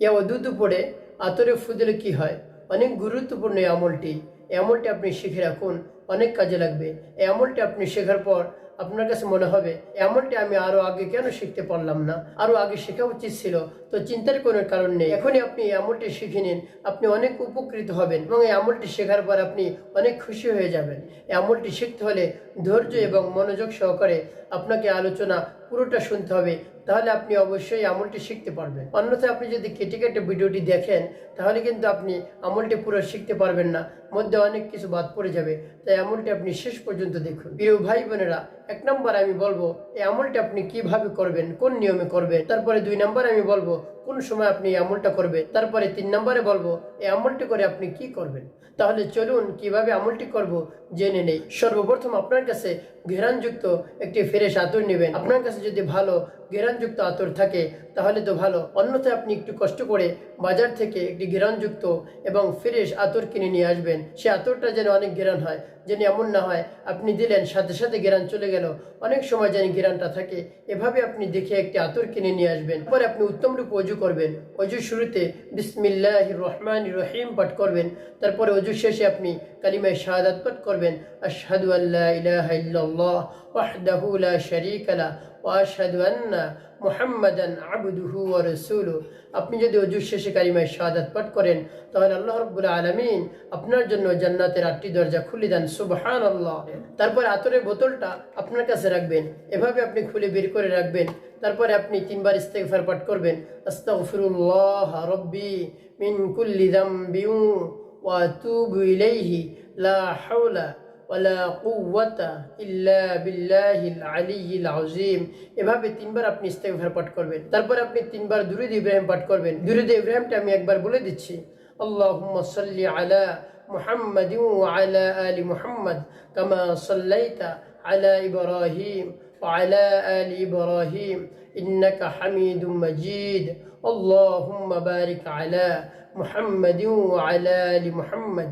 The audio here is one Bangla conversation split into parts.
ইয়া দুধ পড়ে আতরে ফুদলে কি হয়? অনেক গুরুত্বপূর্ণ এই আমলটি। এই আমলটি আপনি শিখে রাখুন, অনেক কাজে লাগবে। এই আমলটি আপনি শেখার পর আপনার কাছে মনে হবে, এই আমলটি আমি আরও আগে কেন শিখতে পারলাম না? আরও আগে শেখা উচিত ছিল, তো চিন্তার কোনো কারণ নেই। এখনই আপনি এই আমলটি শিখে নিন, আপনি অনেক উপকৃত হবেন এবং এই আমলটি শেখার পর আপনি অনেক খুশি হয়ে যাবেন। এই আমলটি শিখতে হলে ধৈর্য এবং মনোযোগ সহকারে আপনাকে আলোচনা পুরোটা শুনতে হবে। তাহলে আপনি অবশ্যই আমলটি শিখতে পারবেন। অন্যথায় আপনি যদি কেটে কেটে ভিডিওটি দেখেন, তাহলে কিন্তু আপনি আমলটি পুরো শিখতে পারবেন না। মধ্যে অনেক কিছু বাদ পড়ে যাবে। তাই আমলটি আপনি শেষ পর্যন্ত দেখুন। প্রিয় ভাই বোনেরা, এক নম্বর আমি বলব, এই আমলটি আপনি কীভাবে করবেন, কোন নিয়মে করবেন? তারপরে দুই নম্বর আমি বলব কোন সময় আপনি আমলটা করবেন তারপরে তিন নম্বরে বলব, এই আমলটি করে আপনি কি করবেন? তাহলে চলুন কীভাবে আমলটি করব জেনে নেই। সর্বপ্রথম আপনার কাছে ঘেরানযুক্ত একটি ফ্রেশ আতর নেবেন। আপনার কাছে যদি ভালো ঘেরানযুক্ত আতর থাকে, তাহলে তো ভালো। অন্যথায় আপনি একটু কষ্ট করে বাজার থেকে একটি ঘেরানযুক্ত এবং ফ্রেশ আতর কিনে নিয়ে আসবেন। সে আতরটা যেন অনেক ঘেরান হয়, যেন এমন না হয়, আপনি দিলেন, সাথে সাথে ঘেরান চলে গেল। অনেক সময় যেন ঘেরানটা থাকে, এভাবে আপনি দেখে একটি আতর কিনে নিয়ে আসবেন। পরে আপনি উত্তম রূপে করবেন। অজু শুরুতে বিসমিল্লাহ রহমান রহিম পাঠ করবেন। তারপরে অজু শেষে আপনি কালিমায় শাহাদাত পাঠ করবেন। আশহাদু আল্লাহ ইলাহা ইল্লাল্লাহ ওয়াহদাহু লা শারীকা লা মুহাম্মাদান আবদুহু আপনি যদি অজু শেষে কালিমায় শাহাদাত পাঠ করেন, তাহলে আল্লাহ রাব্বুল আলামিন আপনার জন্য জান্নাতের আটটি দরজা খুলে দেন, সুবহানাল্লাহ। তারপর আতরের বোতলটা আপনার কাছে রাখবেন, এভাবে আপনি খুলে বের করে রাখবেন, তারপরে আপনি তিনবার ইস্তেগফার পাঠ করবেন, আস্তাগফিরুল্লাহ রব্বি মিন কুল্লি যামবিন ওয়া আতুবু ইলাইহি লা হাওলা ওয়ালা কুওয়াতা ইল্লা বিল্লাহিল আলিয়্যিল আযীম এভাবে তিনবার আপনি ইস্তেগফার পাঠ করবেন তারপর আপনি তিনবার দুরূদ ইব্রাহিম পাঠ করবেন দুরূদ ইব্রাহিমটা আমি একবার বলে দিচ্ছি আল্লাহুম্মা সাল্লি আলা محمد وعلى آل محمد كما صليت على إبراهيم وعلى آل إبراهيم إنك حميد مجيد اللهم بارك على محمد وعلى آل محمد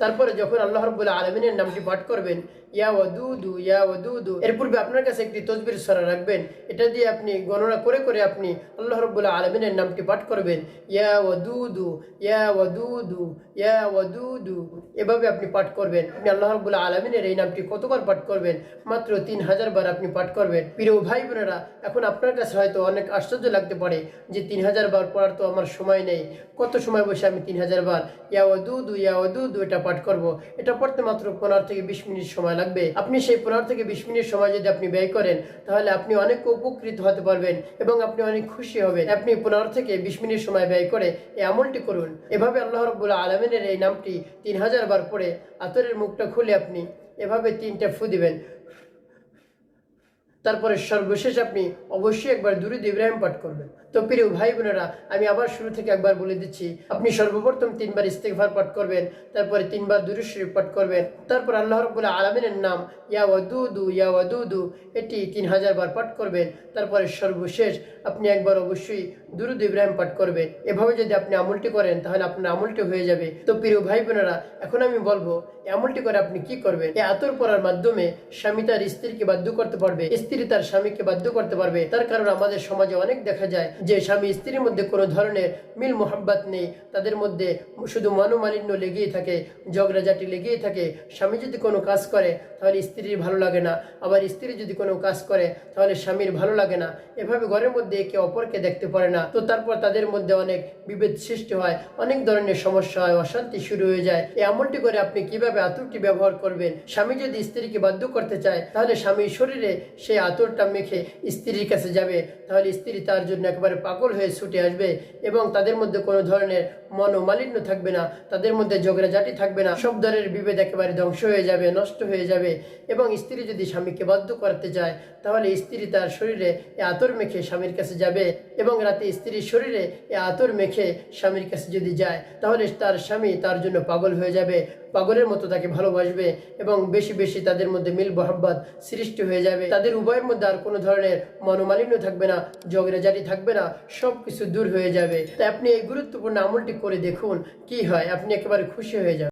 তারপরে যখন আল্লাহ রাব্বুল আলামিনের নামটি পাঠ করবেন, ইয়া ওয়াদুদু ইয়া ওয়াদুদু, এর পূর্বে আপনার কাছে একটি তসবির সরা রাখবেন, এটা দিয়ে আপনি গণনা করে করে আপনি আল্লাহ রাব্বুল আলামিনের নামটি পাঠ করবেন, ইয়া ওয়াদুদু ইয়া ওয়াদুদু ইয়া ওয়াদুদু, এভাবে আপনি পাঠ করবেন। আপনি আল্লাহ রাব্বুল আলামিনের এই নামটি কতবার পাঠ করবেন? মাত্র তিন হাজার বার আপনি পাঠ করবেন। প্রিয় ভাই বোনেরা, এখন আপনার কাছে হয়তো অনেক আশ্চর্য লাগতে পারে যে তিন হাজার বার পড়ার তো আমার সময় নেই। কত সময় বসে আমি তিন হাজার বার, ইয়া ওয়াদুদু ইয়া ওয়াদুদু, এটা পাঠ করব। এটা পড়তে মাত্র পনেরো থেকে বিশ মিনিট সময় লাগবে। আপনি সেই পনেরো থেকে বিশ মিনিট সময় যদি আপনি ব্যয় করেন, তাহলে আপনি অনেক উপকৃত হতে পারবেন এবং আপনি অনেক খুশি হবেন। আপনি পনেরো থেকে বিশ মিনিট সময় ব্যয় করে এই আমলটি করুন। এভাবে আল্লাহ রব্বুল আলমিনের এই নামটি তিন হাজার বার পড়ে আতরের মুখটা খুলে আপনি এভাবে তিনটা ফু দিবেন। তারপরে সর্বশেষ আপনি অবশ্যই একবার দুরুদ ইব্রাহিম পাঠ করবেন। তো প্রিয় ভাই বোনেরা, আমি আবার শুরু থেকে একবার বলে দিচ্ছি, আপনি সর্বপ্রথম তিনবার ইস্তেগফার পাঠ করবেন, তারপরে তিনবার দুরুদ শরীফ পাঠ করবেন, তারপর আল্লাহ রব্বুল আলমিনের নাম, ইয়া ওয়াদুদু ইয়া ওয়াদুদু, এটি তিন হাজার বার পাঠ করবেন, তারপরে সর্বশেষ আপনি একবার অবশ্যই দুরুদ ইব্রাহিম পাঠ করবেন। এভাবে যদি আপনি আমলটি করেন, তাহলে আপনার আমলটি হয়ে যাবে। তো প্রিয় ভাই বোনেরা, এখন আমি বলব আমলটি করে আপনি কি করবেন? এই আতর পড়ার মাধ্যমে স্বামী তার স্ত্রীকে বাধ্য করতে পারবে। স্ত্রী তার স্বামীকে বাধ্য করতে পারবে। তার কারণ আমাদের সমাজে অনেক দেখা যায় যে স্বামী স্ত্রীর মধ্যে কোনো ধরনের মিল মোহাব্বত নেই। তাদের মধ্যে শুধু মনোমালিন্য লেগেই থাকে, ঝগড়াঝাটি লেগেই থাকে। স্বামী যদি কোনো কাজ করে, তাহলে স্ত্রীর ভালো লাগে না। আবার স্ত্রী যদি কোনো কাজ করে, তাহলে স্বামীর ভালো লাগে না। এভাবে ঘরের মধ্যে একে অপরকে দেখতে পারে না। তো তারপর তাদের মধ্যে অনেক বিভেদ সৃষ্টি হয়, অনেক ধরনের সমস্যা হয়, অশান্তি শুরু হয়ে যায়। এই আমলটি করে আপনি কীভাবে আতরটি ব্যবহার করবেন? স্বামী যদি স্ত্রীকে বাধ্য করতে চায়, তাহলে স্বামীর শরীরে সেই আতরটা মেখে স্ত্রীর কাছে যাবে, তাহলে স্ত্রী তার জন্য একেবারে পাগল হয়ে ছুটে আসবে এবং তাদের মধ্যে কোনো ধরনের মনোমালিন্য থাকবে না, তাদের মধ্যে ঝগড়াঝাটি থাকবে না, সব ধরনের বিভেদ একেবারে ধ্বংস হয়ে যাবে, নষ্ট হয়ে যাবে এবং স্ত্রী যদি স্বামীকে বাধ্য করতে চায়, তাহলে স্ত্রী তার শরীরে এ আতর মেখে স্বামীর কাছে যাবে এবং রাতে স্ত্রীর শরীরে এ আতর মেখে স্বামীর কাছে যদি যায়, তাহলে তার স্বামী তার জন্য পাগল হয়ে যাবে, পাগলের মতো তাকে ভালোবাসবে এবং বেশি বেশি তাদের মধ্যে মিল মহাব্বত সৃষ্টি হয়ে যাবে। তাদের উভয়ের মধ্যে আর কোনো ধরনের মনোমালিন্য থাকবে না ঝগড়াঝাটি থাকবে না সব কিছু দূর হয়ে যাবে। তাই আপনি এই গুরুত্বপূর্ণ আমলটি করে দেখুন, কি হয়? আপনি একেবারে খুশি হয়ে যাবেন।